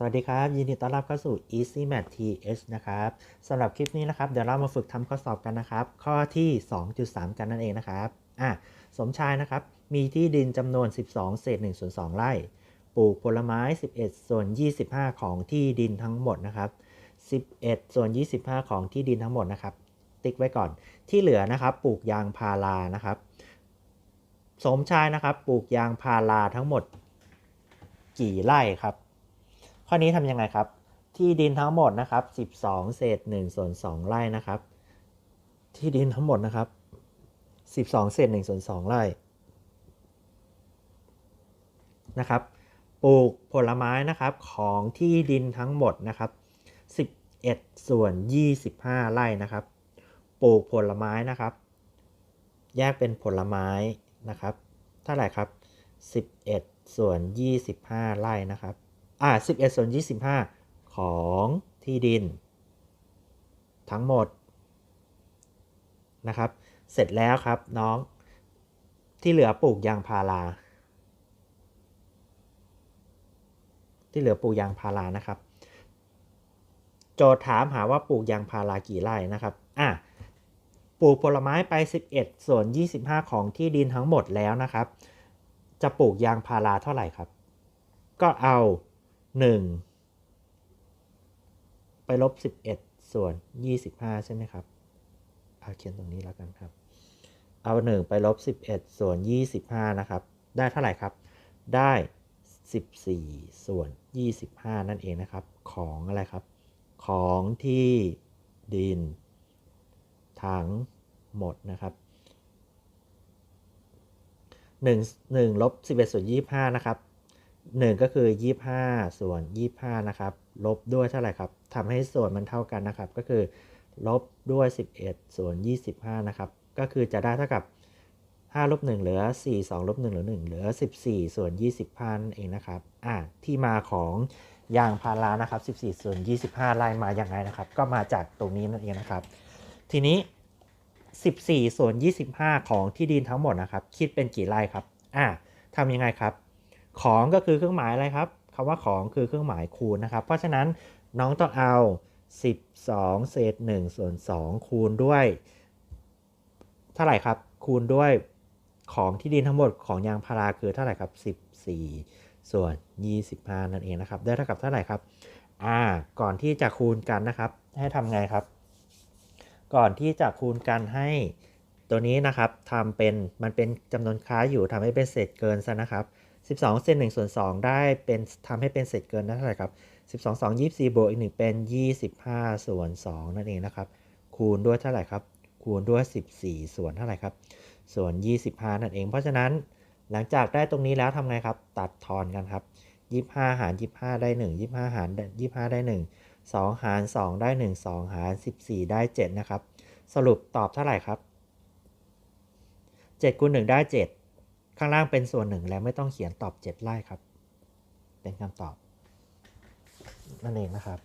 สวัสดีครับ ยินดีต้อนรับเข้าสู่ Easy Math TH นะครับสำหรับคลิปนี้นะครับ เดี๋ยวเรามาฝึกทำข้อสอบกันนะครับ ข้อที่ 2.3 กันนั่นเองนะครับอะสมชายนะครับ มีที่ดินจำนวน 12 เศษ1ส่วน2ไร่ ปลูกผลไม้ 11 ส่วน 25 ของที่ดินทั้งหมดนะครับ 11 ส่วน 25 ของที่ดินทั้งหมดนะครับ ติ๊กไว้ก่อน ที่เหลือนะครับ ปลูกยางพารานะครับ สมชายนะครับ ปลูกยางพาราทั้งหมด กี่ไร่ครับ ข้อนี้ทำยังไงครับ ที่ดินทั้งหมดนะครับ 12 เศษ1ส่วน2ไร่นะครับ ที่ดินทั้งหมดนะครับ 12 เศษ1ส่วน2ไร่นะครับ ปลูกผลไม้นะครับของที่ดินทั้งหมดนะครับ 11 ส่วน 25 ไร่นะครับ ปลูกผลไม้นะครับ แยกเป็นผลไม้นะครับ เท่าไหร่ครับ 11 ส่วน 25 ไร่นะครับ อ่า11ส่วน25 ของที่ดิน ทั้งหมดนะครับ เสร็จแล้วครับน้องที่เหลือปลูกยางพารา ที่เหลือปลูกยางพารานะครับ โจทย์ถามหาว่าปลูกยางพารากี่ไร่นะครับอะปลูกผลไม้ไป 11 ส่วน 25 ของที่ดินทั้งหมดแล้วนะครับ จะปลูกยางพาราเท่าไหร่ครับ ก็เอา 1 ไปลบ 11 ส่วน 25 ใช่ไหมครับ เอาเขียนตรงนี้แล้วกันครับ เอา 1 ไปลบ 11 ส่วน 25 นะครับ ได้เท่าไหร่ครับ ได้ 14 ส่วน 25 นั่นเองนะครับ ของอะไรครับ ของที่ดินทั้งหมดนะครับ1 1ลบ11ส่วน25 นะครับ 1 ก็คือ 25 ส่วน 25 นะครับ ลบด้วยเท่าไหร่ครับทำให้ส่วนมันเท่ากันนะครับ ก็คือ ลบด้วย 11 ส่วน 25 นะครับ ก็คือจะได้เท่ากับ 5 ลบ 1 เหลือ 4 2 ลบ 1 เหลือ 1 เหลือ 14 ส่วน 25นั่นเองนะครับ อ่าที่มาของยางพารานะครับ 14 ส่วน 25 ไล่มาอย่างไรนะครับ ก็มาจากตรงนี้นั่นเองนะครับ ทีนี้ 14 ส่วน 25 ของที่ดินทั้งหมดนะครับ คิดเป็นกี่ไร่ครับ อ่าทำยังไงครับ ของก็คือเครื่องหมายอะไรครับคำว่าของคือเครื่องหมายคูณนะครับ เพราะฉะนั้นน้องต้องเอา 12 เศษ1ส่วน2คูณด้วย เท่าไหร่ครับ คูณด้วยของที่ดินทั้งหมดของยางพาราคือเท่าไหร่ครับ 14 ส่วน 25 นั่นเองนะครับ ได้เท่ากับเท่าไหร่ครับอ่าก่อนที่จะคูณกันนะครับ ให้ทำไงครับ ก่อนที่จะคูณกันให้ตัวนี้นะครับทำเป็นมันเป็นจำนวนค้าอยู่ทำให้เป็นเศษเกินซะนะครับ 12เศษ1ส่วน2ได้เป็นทำให้เป็นเศษเกินได้เท่าไหร่ครับ 12 2 24บวกอีก 1 เป็น 25 ส่วน2นั่นเองนะครับ คูณด้วยเท่าไหร่ครับ คูณด้วย 14 ส่วนเท่าไหร่ครับ ส่วน 25 นั่นเอง เพราะฉะนั้นหลังจากได้ตรงนี้แล้วทำไงครับ ตัดทอนกันครับ 25 หาร 25 ได้ 1 25 หาร 25 ได้ 1 2 หาร 2 ได้ 1 2 หาร 14 ได้ 7 นะครับ สรุปตอบเท่าไหร่ครับ 7คูณ1ได้ 7 ข้างล่างเป็นส่วนหนึ่งแล้วไม่ต้องเขียนตอบ 7 ไร่ครับ เป็นคำตอบ นั่นเองนะครับ